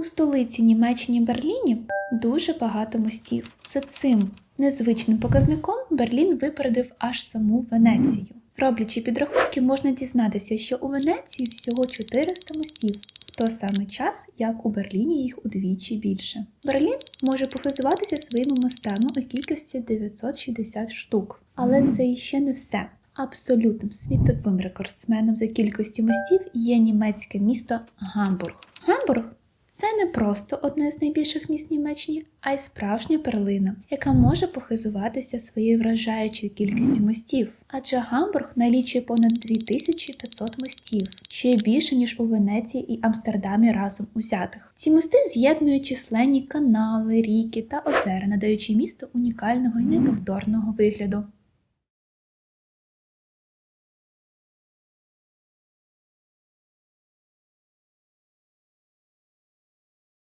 У столиці Німеччині Берліні дуже багато мостів. За цим незвичним показником Берлін випередив аж саму Венецію. Роблячи підрахунки, можна дізнатися, що у Венеції всього 400 мостів, в той самий час, як у Берліні їх удвічі більше. Берлін може похизуватися своїми мостами у кількості 960 штук. Але це іще не все. Абсолютним світовим рекордсменом за кількістю мостів є німецьке місто Гамбург. Гамбург це не просто одне з найбільших міст Німеччини, а й справжня перлина, яка може похизуватися своєю вражаючою кількістю мостів. Адже Гамбург налічує понад 2500 мостів, ще й більше ніж у Венеції і Амстердамі разом узятих. Ці мости з'єднують численні канали, ріки та озера, надаючи місту унікального і неповторного вигляду.